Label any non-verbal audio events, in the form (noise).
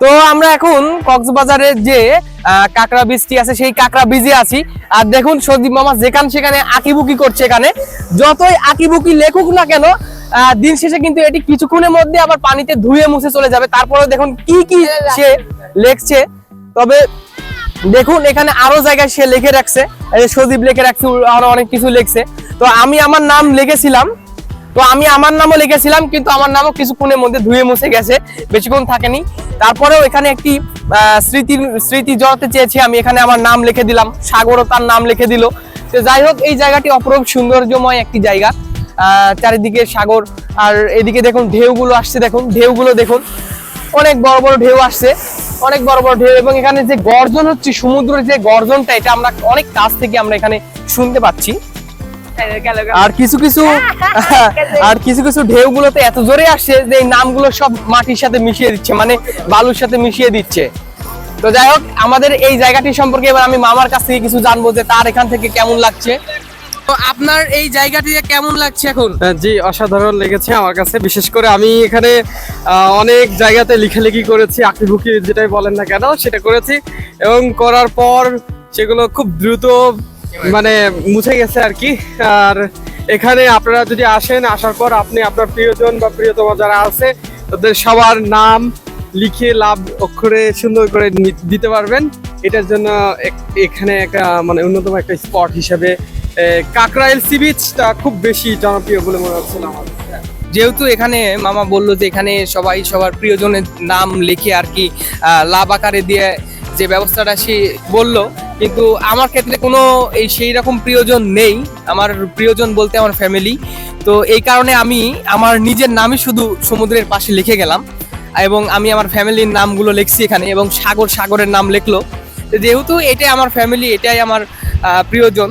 তো আমরা এখন কক্সবাজারের যে কাঁকড়া বীজটি আছে, সেই কাঁকড়া বীজে আছি। আর দেখুন সদীপ মামা যেখান সেখানে আঁকিবুকি করছে এখানে। যতই আঁকিবুকি লেখুক না কেন দিন শেষে কিন্তু এটি কিছুক্ষণের মধ্যে আবার পানিতে ধুয়ে মুছে চলে যাবে। তারপরে দেখুন কি কি সে লেখছে। তবে দেখুন, এখানে আরও জায়গায় সে লিখে রাখছে। সদীপ লিখে রাখছে, আরও অনেক কিছু লিখছে। তো আমি আমার নাম লিখেছিলাম। তো আমি আমার নামও লিখেছিলাম, কিন্তু আমার নামও কিছুক্ষণের মধ্যে ধুয়ে মুছে গেছে, বেশিক্ষণ থাকেনি। তারপরেও এখানে একটি স্মৃতির স্মৃতি জড়াতে চেয়েছি আমি, এখানে আমার নাম লিখে দিলাম সাগরও তার নাম লিখে দিল। তো যাই হোক, এই জায়গাটি অপরূপ সৌন্দর্যময় একটি জায়গা। চারিদিকে সাগর, আর এদিকে দেখুন ঢেউগুলো আসছে, দেখুন, ঢেউগুলো দেখুন। অনেক বড় বড় ঢেউ আসছে, অনেক বড় বড় ঢেউ, এবং এখানে যে গর্জন হচ্ছে, সমুদ্রের যে গর্জনটা, এটা আমরা অনেক কাছ থেকে আমরা এখানে শুনতে পাচ্ছি। আর কিছু কিছু (laughs) আর কিছু কিছু ঢেউ গুলোতে এত জোরে আসছে যে এই নামগুলো সব মাটির সাথে মিশিয়ে দিচ্ছে মানে বালুর সাথে মিশিয়ে দিচ্ছে। তো যাই হোক আমাদের এই জায়গাটি সম্পর্কে এবার আমি মামার কাছ থেকে কিছু জানব যে তার এখান থেকে কেমন লাগছে। তো আপনার এই জায়গাটি কেমন লাগছে এখন? আহ, জি অসাধারণ লেগেছে আমার কাছে। বিশেষ করে আমি এখানে আহ, অনেক জায়গাতে লেখালেখি করেছি আঁকিবুকি যেটাই বলেন না কেন সেটা করেছি। এবং করার পর সেগুলো খুব দ্রুত মানে মুছে গেছে আর কি। আর এখানে আপনারা যদি আসেন, আসার পর আপনি আপনার প্রিয়জন বা প্রিয়তমা যারা আছে, তাদের সবার নাম লিখে লাভ অক্ষরে সুন্দর করে দিতে পারবেন। এটার জন্য এখানে একটা মানে অন্যতম একটা স্পট হিসাবে কাকরাইল সি বিচটা খুব বেশি জনপ্রিয় বলে মনে হচ্ছিল আমার। যেহেতু এখানে মামা বলল যে এখানে সবাই সবার প্রিয়জনের নাম লিখে আর কি লাভ আকারে দিয়ে যে ব্যবস্থাটা সে বলল কিন্তু আমার ক্ষেত্রে কোনো এই সেই রকম প্রিয়জন নেই, আমার প্রিয়জন বলতে আমার ফ্যামিলি তো এই কারণে আমি আমার নিজের নামই শুধু সমুদ্রের পাশে লিখে গেলাম এবং আমি আমার ফ্যামিলির নামগুলো লিখছি এখানে এবং সাগর সাগরের নাম লিখলো। যেহেতু এটাই আমার ফ্যামিলি এটাই আমার প্রিয়জন।